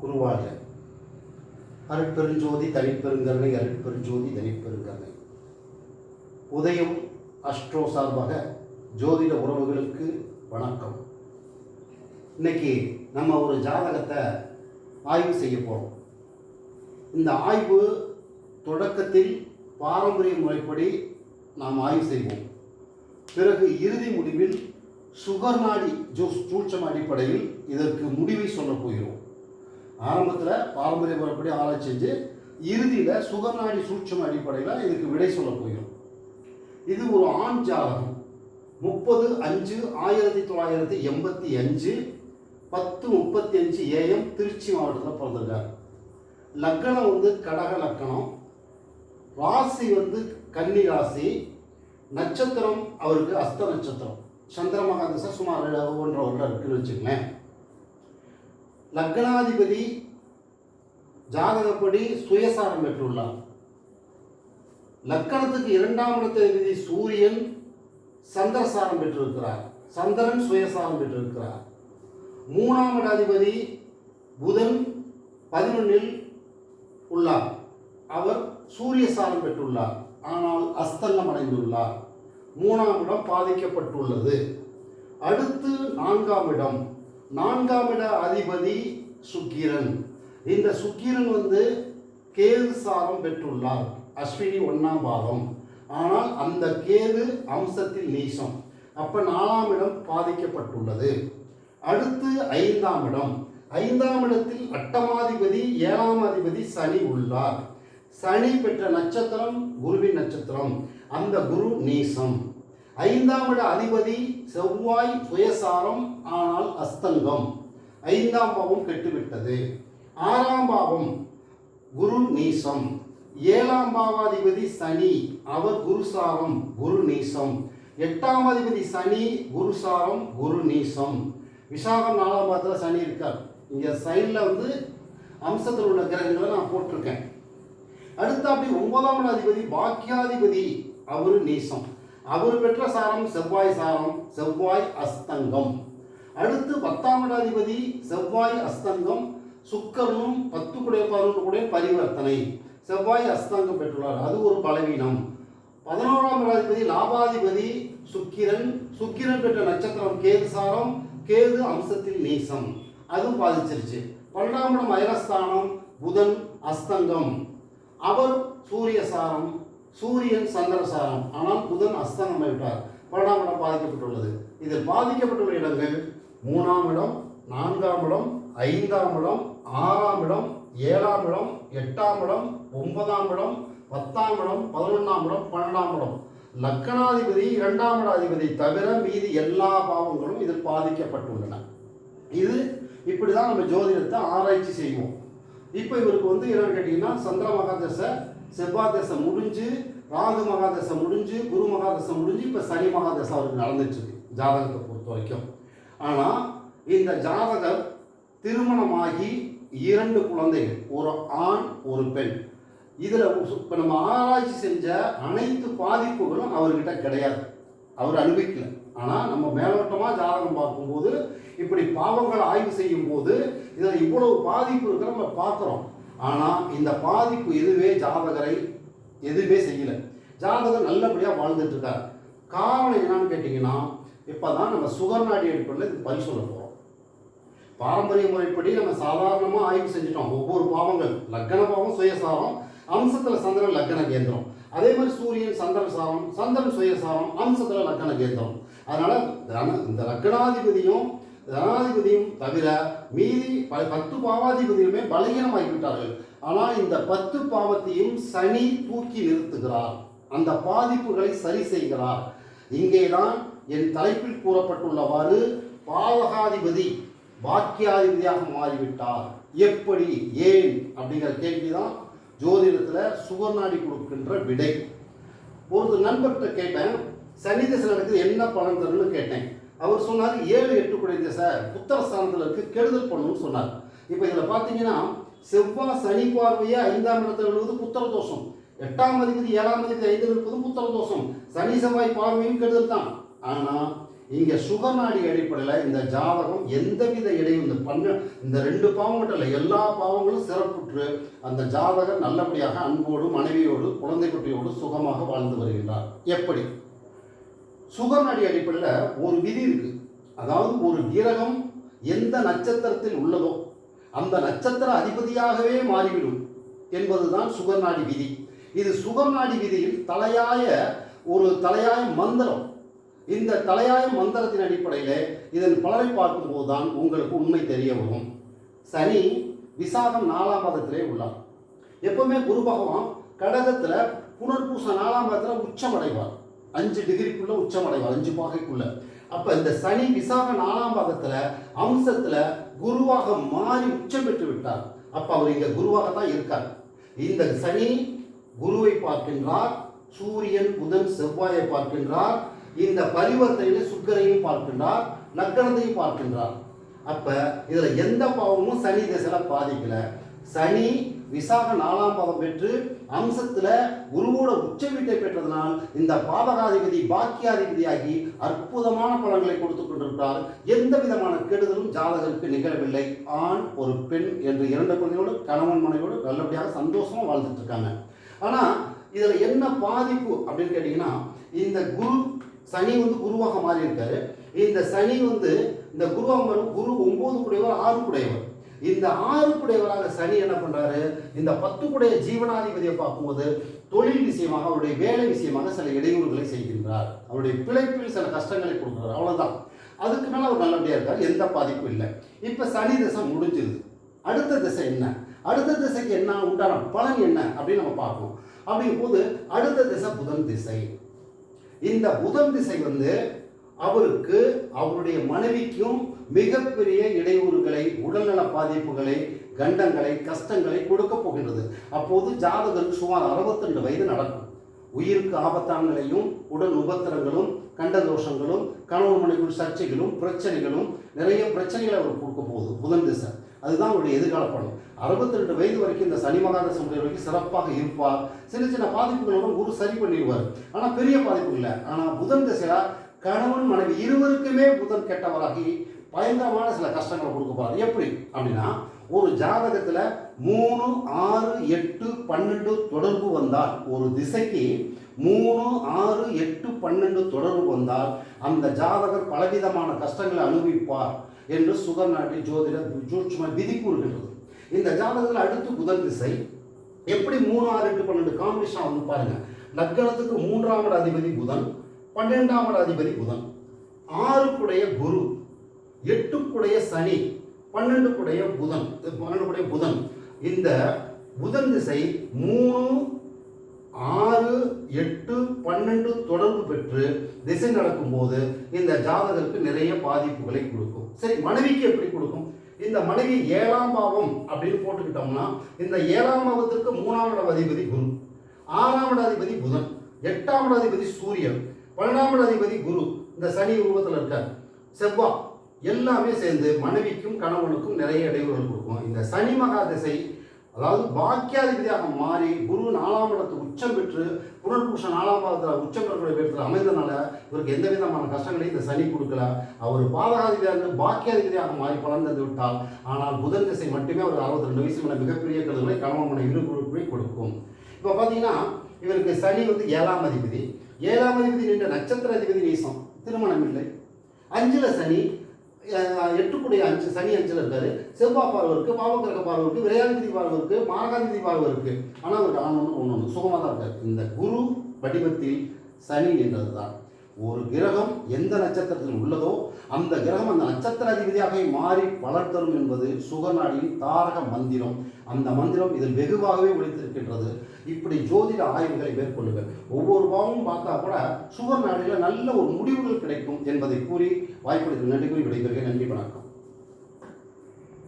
குருவாக. அருட்பெருஞ்சோதி தனிப்பெருங்கருணை அருட்பெருஞ்சோதி தனிப்பெருங்கருணை. உதயம் அஸ்ட்ரோ சார்பாக ஜோதிட உறவுகளுக்கு வணக்கம். இன்னைக்கு நம்ம ஒரு ஜாதகத்தை ஆய்வு செய்ய போகிறோம் இந்த ஆய்வு தொடக்கத்தில் பாரம்பரிய முறைப்படி நாம் ஆய்வு செய்வோம். பிறகு இறுதி முடிவில் சுகர்நாடி ஜூஸ் சூட்சம் அடிப்படையில் இதற்கு முடிவை சொல்ல போகிறோம். ஆரம்பத்தில் பாரம்பரிய முறைப்படி ஆராய்ச்சி செஞ்சு இறுதியில் சுகநாடி சூட்சம் அடிப்படையில் இதுக்கு விடை சொல்ல போகிறோம். இது ஒரு ஆண் ஜாதகம். முப்பது அஞ்சு ஆயிரத்தி தொள்ளாயிரத்தி எண்பத்தி அஞ்சு பத்து முப்பத்தி அஞ்சு ஏஎம் திருச்சி மாவட்டத்தில் பிறந்திருக்கார். லக்கணம் வந்து கடக லக்கணம் ராசி வந்து கன்னி ராசி. நட்சத்திரம் அவருக்கு அஸ்த நட்சத்திரம். சந்திர மகாதசை சுமார் ஒன்றரை வருடம் இருக்குன்னு வச்சுக்கங்களேன். லக்னாதிபதி ஜாதகப்படி சுயசாரம் பெற்றுள்ளார். லக்கணத்துக்கு இரண்டாம் இடத்ததிபதி சூரியன் சந்திரசாரம் பெற்றிருக்கிறார். சந்திரன் சுயசாரம் பெற்றிருக்கிறார். மூணாம் இடாதிபதி புதன் பதினொன்னில் உள்ளார். அவர் சூரிய சாரம் பெற்றுள்ளார். ஆனால் அஸ்தல்லம் அடைந்துள்ளார். மூணாம் இடம் பாதிக்கப்பட்டுள்ளது. அடுத்து நான்காம் இடம். நான்காம் இட அதிபதி சுக்கிரன். இந்த சுக்கிரன் வந்து கேது சாரம் பெற்றுள்ளார். அஸ்வினி ஒன்றாம் பாதம் ஆனால் அந்த கேது அம்சத்தில் நீசம். அப்ப நாலாம் இடம் பாதிக்கப்பட்டுள்ளது. அடுத்து ஐந்தாம் இடம். ஐந்தாம் இடத்தில் அட்டமாதிபதி ஏழாம் அதிபதி சனி உள்ளார். சனி பெற்ற நட்சத்திரம் குருவின் நட்சத்திரம். அந்த குரு நீசம். ஐந்தாம் இட அதிபதி செவ்வாய் சுயசாரம் ஆனால் அஸ்தங்கம். ஐந்தாம் பாவம் கெட்டுவிட்டது. ஆறாம் பாவம் குரு நீசம். ஏழாம் பாவாதிபதி சனி அவர் குருசாரம் குரு நீசம். எட்டாம் அதிபதி சனி குருசாரம் குரு நீசம். விசாகம் நாலாம் பாதத்தில் சனி இருக்கார். இங்கே சைடில் வந்து அம்சத்தில் உள்ள கிரகங்களை நான் போட்டிருக்கேன். அடுத்து அப்படி ஒன்பதாம் அதிபதி பாக்கியாதிபதி அவர் நீசம். அவர் பெற்ற சாரம் செவ்வாய் சாரம் செவ்வாய் அஸ்தங்கம். அடுத்து பத்தாம் இடாதிபதி செவ்வாய் அஸ்தங்கம் சுக்கரனும் பத்து குடைய பதினொன்று கூட பரிவர்த்தனை. செவ்வாய் அஸ்தங்கம் பெற்றுள்ளார். அது ஒரு பலவீனம். பதினோராம் இடாதிபதி லாபாதிபதி சுக்கிரன். சுக்கிரன் பெற்ற நட்சத்திரம் கேது சாரம் கேது அம்சத்தில் நீசம். அதுவும் பாதிச்சிருச்சு. பன்னெண்டாம் இடம் அயலஸ்தானம் புதன் அஸ்தங்கம். அவர் சூரிய சாரம் சூரியன் சந்திரசாரம். ஆனால் புதன் அஸ்தங்கம் விட்டார் பன்னெண்டாம் இடம் பாதிக்கப்பட்டுள்ளது. இதில் பாதிக்கப்பட்டுள்ள இடங்கள் மூணாம் இடம் நான்காம் இடம் ஐந்தாம் இடம் ஆறாம் இடம் ஏழாம் இடம் எட்டாம் இடம் ஒன்பதாம் இடம் பத்தாம் இடம் பதினொன்றாம் இடம் பன்னெண்டாம் இடம். லக்கணாதிபதி இரண்டாம் இடாதிபதி தவிர மீதி எல்லா பாவங்களும் இதில் பாதிக்கப்பட்டுள்ளன. இது இப்படி தான் நம்ம ஜோதிடத்தை ஆராய்ச்சி செய்வோம். இப்போ இவருக்கு வந்து என்னன்னு கேட்டிங்கன்னா சந்திர மகாதசை செவ்வாய் தசை முடிஞ்சு ராகு மகாதசை முடிஞ்சு குரு மகாதசை முடிஞ்சு இப்போ சனி மகாதசை அவருக்கு நடந்துட்டுருக்கு ஜாதகத்தை பொறுத்த வரைக்கும். ஆனால் இந்த ஜாதகர் திருமணமாகி இரண்டு குழந்தைகள் ஒரு ஆண் ஒரு பெண். இதில் இப்போ நம்ம ஆராய்ச்சி செஞ்ச அனைத்து பாதிப்புகளும் அவர்கிட்ட கிடையாது. அவர் அனுபவிக்கல. ஆனால் நம்ம மேலோட்டமாக ஜாதகம் பார்க்கும்போது இப்படி பாவங்கள் ஆய்வு செய்யும் போது இதில் இவ்வளவு பாதிப்பு இருக்கிற நம்ம பார்க்குறோம். ஆனால் இந்த பாதிப்பு எதுவே ஜாதகரை எதுவுமே செய்யலை. ஜாதகர் நல்லபடியாக வாழ்ந்துட்டு இருக்கார் காரணம் என்னன்னு கேட்டிங்கன்னா இப்போ தான் நம்ம சுகர் நாடி அடிப்படையில் இது பரிசோதனை போகிறோம் பாரம்பரிய முறைப்படி நம்ம சாதாரணமாக ஆய்வு செஞ்சுட்டோம். ஒவ்வொரு பாவங்கள் லக்கண பாவம் சுயசாரம் அம்சத்தில் சந்திரன் லக்கண கேந்திரம். அதே மாதிரி சூரியன் சந்திரன் சாரம் சந்திரன் சுயசாரம் அம்சத்தில் லக்கண கேந்திரம். அதனால் இந்த லக்கணாதிபதியும் ஜனாதிபதியும் தவிர மீதி ப- பத்து பாவாதிபதியுமே பலகீனமாகிவிட்டார்கள். ஆனால் இந்த பத்து பாவத்தையும் சனி தூக்கி நிறுத்துகிறார். அந்த பாதிப்புகளை சரி செய்கிறார். இங்கேதான் என் தலைப்பில் கூறப்பட்டுள்ளவாறு பாவகாதிபதி பாக்கியாதிபதியாக மாறிவிட்டார். எப்படி ஏன் அப்படிங்கிற கேள்விதான் ஜோதிடத்தில் சுகர்நாடி கொடுக்கின்ற விடை. ஒரு நண்பர்கிட்ட கேட்டேன் சனி திசை நடக்குது என்ன பலன் தரும்னு கேட்டேன். அவர் சொன்னார் ஏழு எட்டு குறை சார் புத்தர ஸ்தானத்தில் இருக்கு கெடுதல் பண்ணணும்னு சொன்னார். இப்போ இதில் பார்த்தீங்கன்னா செவ்வாய் சனி பார்வையே ஐந்தாம் இடத்தில் விழுவது புத்தர தோஷம் எட்டாம் அதிபதி ஏழாம் அதிபதி ஐந்து இருப்பதும் புத்தர தோஷம் சனி செவ்வாய் பார்வையும் கெடுதல் தான். ஆனால் இங்கே சுகநாடி அடிப்படையில் இந்த ஜாதகம் எந்தவித இடையும் இந்த பண்ண இந்த ரெண்டு பாவங்கள்ல எல்லா பாவங்களும் சிறப்புற்று அந்த ஜாதகர் நல்லபடியாக அன்போடு மனைவியோடு குழந்தை குட்டியோடு சுகமாக வாழ்ந்து வருகின்றார். எப்படி? சுகநடி அடிப்படையில் ஒரு விதி இருக்கு. அதாவது ஒரு கிரகம் எந்த நட்சத்திரத்தில் உள்ளதோ அந்த நட்சத்திர அதிபதியாகவே மாறிவிடும் என்பதுதான் சுகநாடி விதி. இது சுகநாடி விதியில் தலையாய ஒரு தலையாய மந்திரம். இந்த தலையாய மந்திரத்தின் அடிப்படையில் இதன் பலரை பார்க்கும்போது தான் உங்களுக்கு உண்மை தெரிய வரும். சனி விசாகம் நாலாம் பாதத்திலே உள்ளார். எப்பவுமே குரு பகவான் கடகத்தில் புனர்பூச நாலாம் பாதத்தில் உச்சமடைவார். அஞ்சு டிகிரிக்குள்ள உச்சமடைவார் அஞ்சு பாகைக்குள்ள. அப்போ இந்த சனி விசாக நாலாம் பாதத்தில் அம்சத்தில் குருவாக மாறி உச்சம் பெற்று விட்டார். அப்போ அவர் இங்கே குருவாக தான் இருக்கார். இந்த சனி குருவை பார்க்கின்றார் சூரியன் புதன் செவ்வாயை பார்க்கின்றார் இந்த பரிவர்த்தனையில சுக்கரையும் பார்க்கின்றார் லக்கணத்தையும் பார்க்கின்றார். அப்ப இதுல எந்த பாவமும் சனி திசையில பாதிக்கல. சனி விசாக நாலாம் பாவம் பெற்று அம்சத்தில் குருவோட உச்ச வீட்டை பெற்றதனால் இந்த பாவகாதிபதி பாக்கியாதிபதியாகி அற்புதமான பலன்களை கொடுத்து கொண்டிருக்கிறார். எந்த விதமான கெடுதலும் ஜாதகருக்கு நிகழவில்லை. ஆண் ஒரு பெண் என்று இரண்டு குழந்தையோடு கணவன் மனைவியோடு நல்லபடியாக சந்தோஷமாக வாழ்ந்துட்டு இருக்காங்க. ஆனால் இதில் என்ன பாதிப்பு அப்படின்னு கேட்டிங்கன்னா இந்த குரு சனி வந்து குருவாக மாறி இருக்காரு இந்த சனி வந்து இந்த குருவாக குரு ஒம்பது குடையவர் ஆறு குடையவர். இந்த ஆறு குடையவராக சனி என்ன பண்றாரு? இந்த பத்து குடைய ஜீவனாதிபதியை பார்க்கும்போது தொழில் விஷயமாக அவருடைய வேலை விஷயமாக சில இடையூறுகளை செய்கின்றார். அவருடைய பிழைப்பில் சில கஷ்டங்களை கொடுக்குறார். அவ்வளவுதான். அதுக்கு மேலே அவர் நல்லபடியாக இருக்கார். எந்த பாதிப்பும் இல்லை. இப்ப சனி திசை முடிஞ்சிருது அடுத்த திசை என்ன? அடுத்த திசைக்கு என்ன? உண்டான பலன் என்ன? அப்படின்னு நம்ம பார்ப்போம். அப்படிங்கும் போது அடுத்த திசை புதன் திசை. இந்த புதன் திசை வந்து அவருக்கு அவருடைய மனைவிக்கும் மிகப்பெரிய இடையூறுகளை உடல்நல பாதிப்புகளை கண்டங்களை கஷ்டங்களை கொடுக்க போகின்றது. அப்போது ஜாதகருக்கு சுமார் 62 வயது நடக்கும். உயிருக்கு ஆபத்தான நிலையும் உடல் உபத்திரங்களும் கண்ட தோஷங்களும் கணவன் மனைவிக்குள் சர்ச்சைகளும் பிரச்சனைகளும் நிறைய பிரச்சனைகளை அவர் கொடுக்க போகுது. புதன் திசை. அதுதான் அவருடைய எதிர்கால படம் 62 வயது வரைக்கும் இந்த சனி மகாதசம் வரைக்கும் சிறப்பாக இருப்பார். சின்ன சின்ன பாதிப்புகளோட குரு சரி பண்ணிடுவார். ஆனால் பெரிய பாதிப்பு இல்லை. ஆனால் புதன் திசையா கணவன் மனைவி இருவருக்குமே புதன் கெட்டவராகி பயங்கரமான சில கஷ்டங்களை கொடுக்க எப்படி? அப்படின்னா ஒரு ஜாதகத்தில் மூணு ஆறு எட்டு பன்னெண்டு தொடர்பு வந்தால் ஒரு திசைக்கு மூணு ஆறு எட்டு பன்னெண்டு தொடர்பு வந்தால் அந்த ஜாதகர் பலவிதமான கஷ்டங்களை அனுபவிப்பார் என்று சுகநாட்டி ஜோதிட சூட்சும விதி கூறுகின்றது. இந்த ஜாதகத்தில் அடுத்து புதன் திசை. எப்படி மூணு ஆறு எட்டு பன்னெண்டு காம்பினேஷன் வந்து பாருங்க. லக்கணத்துக்கு மூன்றாம் அதிபதி புதன் பன்னெண்டாம் அதிபதி புதன். ஆறுக்குடைய குரு எட்டுக்குடைய சனி பன்னெண்டுக்குடைய புதன் பன்னெண்டு பன்னெண்டுக்குடைய புதன். இந்த புதன் திசை மூணு ஆறு எட்டு பன்னெண்டு தொடர்பு பெற்று திசை நடக்கும்போது இந்த ஜாதகருக்கு நிறைய பாதிப்புகளை கொடுக்கும். சரி மனைவிக்கு எப்படி கொடுக்கும்? இந்த மனைவி ஏழாம் பாவம் அப்படின்னு போட்டுக்கிட்டோம்னா இந்த ஏழாம் பாவத்திற்கு மூணாம் இட அதிபதி குரு ஆறாம் இட அதிபதி புதன் எட்டாம் இட அதிபதி சூரியன் பன்னெண்டாம் இட அதிபதி குரு. இந்த சனி உருவத்தில் இருக்கார். செவ்வாய் எல்லாமே சேர்ந்து மனைவிக்கும் கணவனுக்கும் நிறைய இடையூறுகள் கொடுக்கும். இந்த சனி மகா திசை அதாவது பாக்கியாதிபதியாக மாறி குரு நாலாம் இடத்து உச்சம் பெற்று புனர்பூஷ நாலாம் பாதத்தில் உச்சம் பெறக்கூடிய பேரத்தில் அமைந்தனால இவருக்கு எந்த விதமான கஷ்டங்களையும் இந்த சனி கொடுக்கல. அவர் பாதகாதிபதியாக இருந்து பாக்கியாதிபதியாக மாறி பலன் விட்டால் ஆனால் புதன் திசை மட்டுமே ஒரு அறுபத்தி ரெண்டு வயசு மேலே மிகப்பெரிய கருதுகளை கணவன் மனை இரு குழுக்குமே கொடுக்கும். இப்போ பார்த்தீங்கன்னா இவருக்கு சனி வந்து ஏழாம் அதிபதி. ஏழாம் அதிபதி நின்ற நட்சத்திர அதிபதி நீசம். திருமணம் இல்லை. அஞ்சுல சனி எட்டுக்குடைய அஞ்சு சனி அஞ்சில் இருக்காரு. செவ்வாய் பார்வை இருக்கு பாவகிரக பார்வை இருக்கு விரையாதிபதி பார்வை இருக்கு மாரகாதிபதி பார்வை இருக்குது ஆனால் அவருக்கு ஆனால் ஒன்று ஒன்று சுகமாக தான் இருக்காரு. இந்த குரு வடிவத்தில் சனி என்றது தான் ஒரு கிரகம் எந்த நட்சத்திரத்தில் உள்ளதோ அந்த கிரகம் அந்த நட்சத்திர அதிபதியாக மாறி பலர் தரும் என்பது சுகநாடியின் தாரக மந்திரம். அந்த மந்திரம் இதில் வெகுவாகவே ஒழித்திருக்கின்றது இப்படி ஜோதிட ஆய்வுகளை மேற்கொள்ளுங்கள். ஒவ்வொரு பாவமும் பார்த்தா கூட சுகர் நாடியில் நல்ல ஒரு முடிவுகள் கிடைக்கும் என்பதை கூறி வாய்ப்பளித்து நன்றி கூறி விடைபெறுகிறேன். நன்றி வணக்கம்.